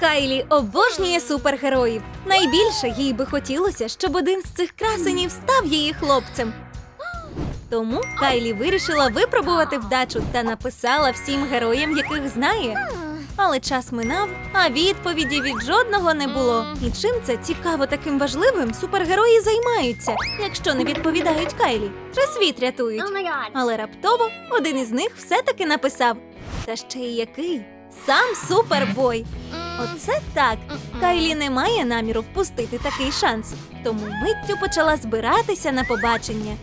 Кайлі обожнює супергероїв. Найбільше їй би хотілося, щоб один з цих красенів став її хлопцем. Тому Кайлі вирішила випробувати вдачу та написала всім героям, яких знає. Але час минав, а відповіді від жодного не було. І чим це цікаво таким важливим супергерої займаються, якщо не відповідають Кайлі, чи світ рятують. Oh. Але раптово один із них все-таки написав. Та ще й який? Сам супербой. Оце так. Кайлі не має наміру впустити такий шанс, тому миттю почала збиратися на побачення.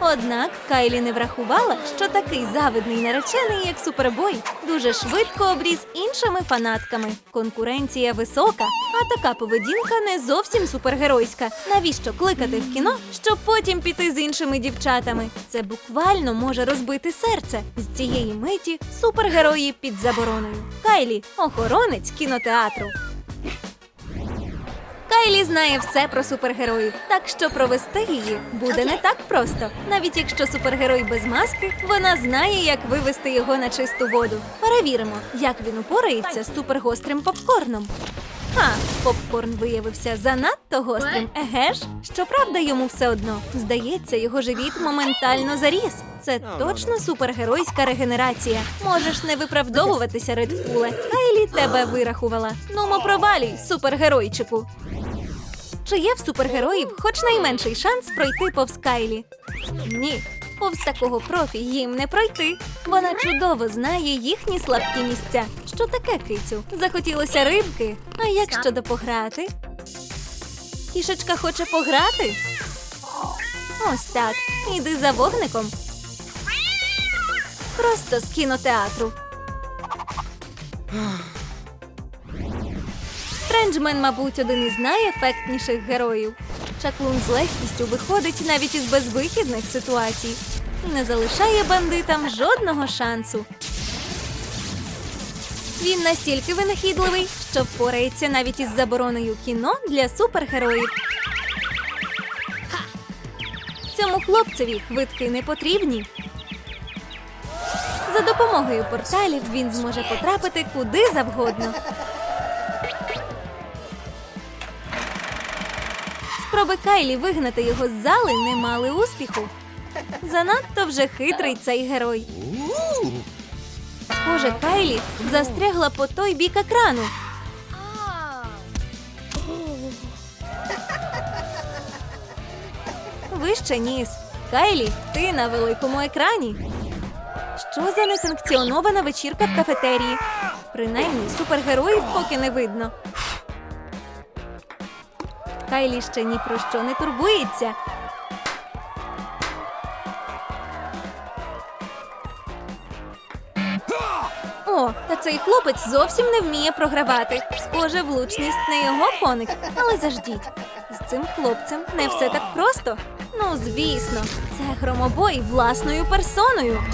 Однак Кайлі не врахувала, що такий завидний наречений, як супербой, дуже швидко обріз іншими фанатками. Конкуренція висока, а така поведінка не зовсім супергеройська. Навіщо кликати в кіно, щоб потім піти з іншими дівчатами? Це буквально може розбити серце. З цієї миті супергерої під забороною. Кайлі охоронець кінотеатру. Кайлі знає все про супергероїв, так що провести її буде не так просто. Навіть якщо супергерой без маски, вона знає, як вивести його на чисту воду. Перевіримо, як він упорається з супергострим попкорном. Ха, попкорн виявився занадто гострим. Еге ж, щоправда, йому все одно. Здається, його живіт моментально заріс. Це точно супергеройська регенерація. Можеш не виправдовуватися, Редпуле. Кайлі тебе вирахувала. Нумо провалій, супергеройчику. Чи є в супергероїв хоч найменший шанс пройти повз Кайлі? Ні, повз такого профі їм не пройти. Вона чудово знає їхні слабкі місця. Що таке, кицю? Захотілося рибки? А як щодо пограти? Кішечка хоче пограти? Ось так. Іди за вогником. Просто з кінотеатру. Стренджмен, мабуть, один із найефектніших героїв. Чаклун з легкістю виходить навіть із безвихідних ситуацій не залишає бандитам жодного шансу. Він настільки винахідливий, що впорається навіть із забороною кіно для супергероїв. Цьому хлопцеві хвитки не потрібні. За допомогою порталів він зможе потрапити куди завгодно. Спроби Кайлі вигнати його з зали не мали успіху. Занадто вже хитрий цей герой. Схоже, Кайлі застрягла по той бік екрану. Вище ніс. Кайлі, ти на великому екрані. Що за несанкціонована вечірка в кафетерії? Принаймні, супергероїв поки не видно. Кайлі ще ні про що не турбується. О, та цей хлопець зовсім не вміє програвати. Схоже, влучність не його коник. Але заждіть. З цим хлопцем не все так просто. Ну, звісно, це громобой власною персоною.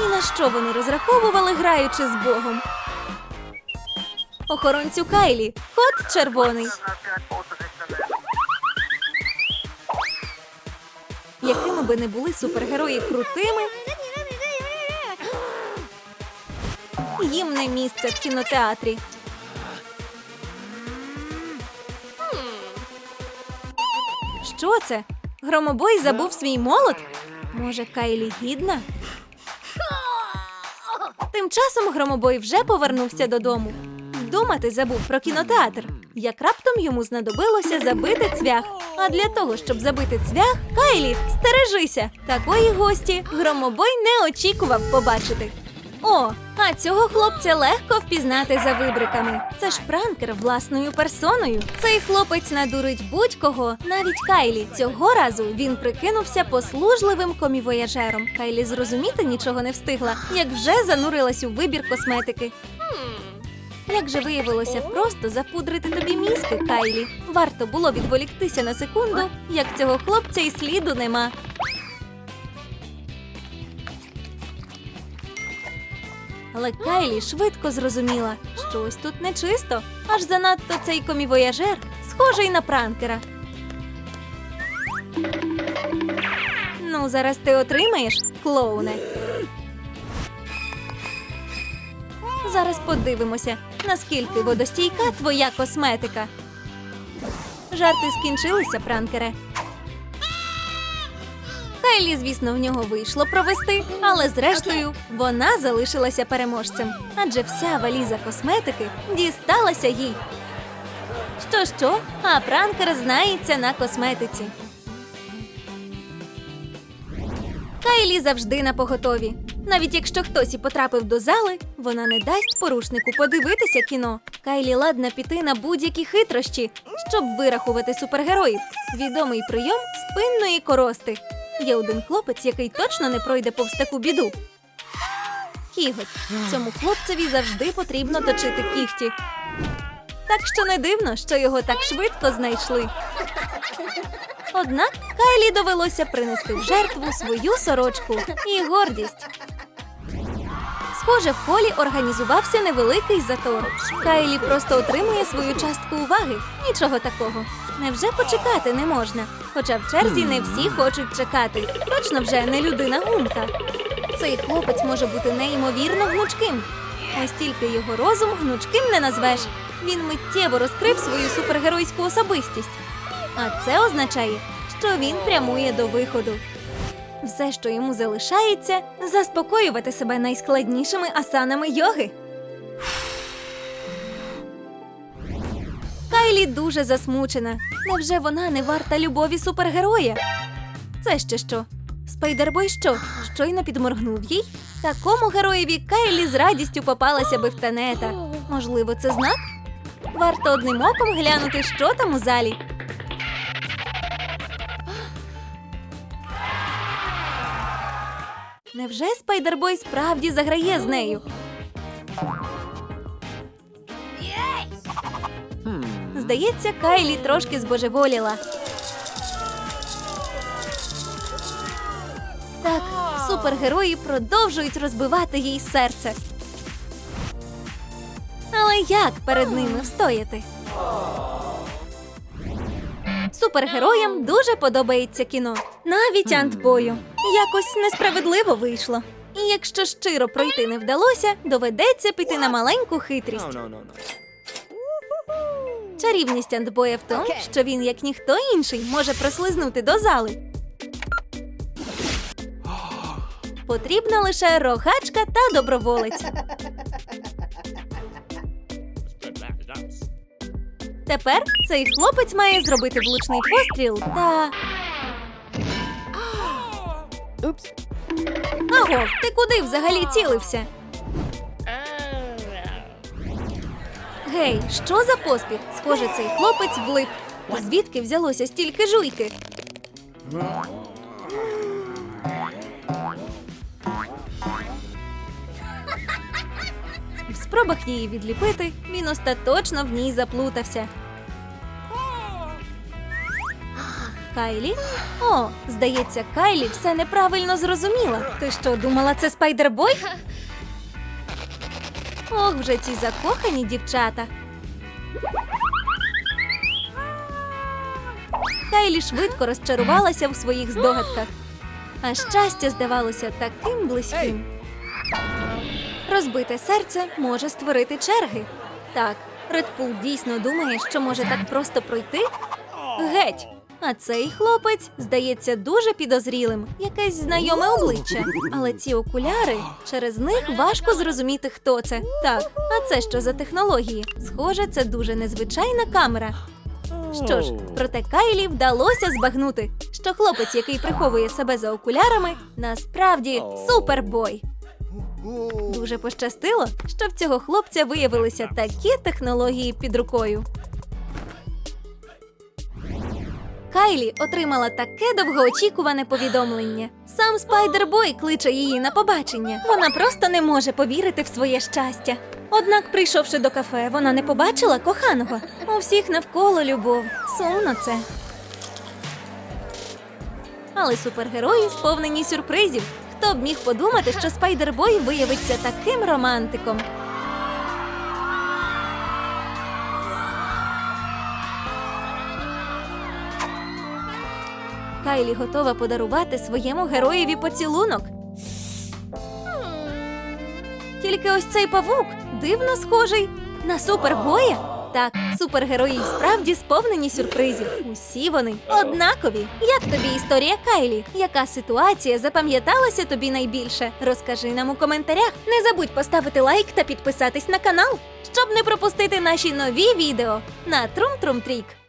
І на що вони розраховували, граючи з Богом? Охоронцю Кайлі, кот червоний. Якими би не були супергерої крутими, їм не місце в кінотеатрі. Що це? Громобой забув свій молот? Може, Кайлі гідна? Тим часом громобой вже повернувся додому. Думати забув про кінотеатр. Як раптом йому знадобилося забити цвях. А для того, щоб забити цвях, Кайлі, стережися! Такої гості громобой не очікував побачити. О, а цього хлопця легко впізнати за вибриками. Це ж пранкер власною персоною. Цей хлопець надурить будь-кого, навіть Кайлі. Цього разу він прикинувся послужливим комівояжером. Кайлі зрозуміти нічого не встигла, як вже занурилась у вибір косметики. Як же виявилося просто запудрити тобі мізки, Кайлі. Варто було відволіктися на секунду, як цього хлопця і сліду нема. Але Кайлі швидко зрозуміла, що ось тут нечисто, аж занадто цей комівояжер схожий на пранкера. Ну, зараз ти отримаєш, клоуне. Зараз подивимося, наскільки водостійка твоя косметика. Жарти скінчилися, пранкере. Кайлі, звісно, в нього вийшло провести, але зрештою вона залишилася переможцем, адже вся валіза косметики дісталася їй. Що що, а пранкер знається на косметиці. Кайлі завжди на поготові. Навіть якщо хтось і потрапив до зали, вона не дасть порушнику подивитися кіно. Кайлі ладна піти на будь-які хитрощі, щоб вирахувати супергероїв. Відомий прийом спинної корости. Є один хлопець, який точно не пройде повз таку біду. Кіготь. Цьому хлопцеві завжди потрібно точити кігті. Так що не дивно, що його так швидко знайшли. Однак Кайлі довелося принести в жертву свою сорочку і гордість. Схоже, в холі організувався невеликий затор. Кайлі просто отримує свою частку уваги. Нічого такого. Невже почекати не можна? Хоча в черзі не всі хочуть чекати. Точно вже не людина гумка. Цей хлопець може бути неймовірно гнучким. Ось тільки його розум гнучким не назвеш. Він миттєво розкрив свою супергеройську особистість. А це означає, що він прямує до виходу. Все, що йому залишається, заспокоювати себе найскладнішими асанами йоги. Кайлі дуже засмучена. Невже вона не варта любові супергероя? Це ще що? Спайдербой що? Щойно підморгнув їй? Такому героєві Кайлі з радістю попалася би в тенета. Можливо, це знак? Варто одним оком глянути, що там у залі. Невже Спайдербой справді заграє з нею? Здається, Кайлі трошки збожеволіла. Так, супергерої продовжують розбивати їй серце. Але як перед ними встояти? Супергероям дуже подобається кіно, навіть антбою. Якось несправедливо вийшло. І якщо щиро пройти не вдалося, доведеться піти на маленьку хитрість. Чарівність антбоя в тому, що він, як ніхто інший, може прослизнути до зали. Потрібна лише рогачка та доброволець. Тепер цей хлопець має зробити влучний постріл та. Oops. Аго, ти куди взагалі цілився? Гей, що за поспіх? Схоже, цей хлопець влип. Звідки взялося стільки жуйки? В спробах її відліпити він остаточно в ній заплутався. Кайлі? О, здається, Кайлі все неправильно зрозуміла. Ти що, думала, це спайдербой? Ох, вже ці закохані дівчата. Кайлі швидко розчарувалася в своїх здогадках, а щастя здавалося таким близьким. Розбите серце може створити черги. Так, Редпул дійсно думає, що може так просто пройти? Геть! А цей хлопець здається дуже підозрілим, якесь знайоме обличчя. Але ці окуляри через них важко зрозуміти, хто це. Так, а це що за технології? Схоже, це дуже незвичайна камера. Що ж, проте Кайлі вдалося збагнути, що хлопець, який приховує себе за окулярами, насправді супербой. Дуже пощастило, що в цього хлопця виявилися такі технології під рукою. Кайлі отримала таке довгоочікуване повідомлення. Сам Спайдербой кличе її на побачення. Вона просто не може повірити в своє щастя. Однак, прийшовши до кафе, вона не побачила коханого. У всіх навколо любов. Сумно це. Але супергерої сповнені сюрпризів. Хто б міг подумати, що Спайдербой виявиться таким романтиком? Кайлі готова подарувати своєму героєві поцілунок. Тільки ось цей павук дивно схожий на супербоя. Так, супергерої справді сповнені сюрпризів. Усі вони однакові. Як тобі історія Кайлі? Яка ситуація запам'яталася тобі найбільше? Розкажи нам у коментарях. Не забудь поставити лайк та підписатись на канал, щоб не пропустити наші нові відео на Трум Трум Трік.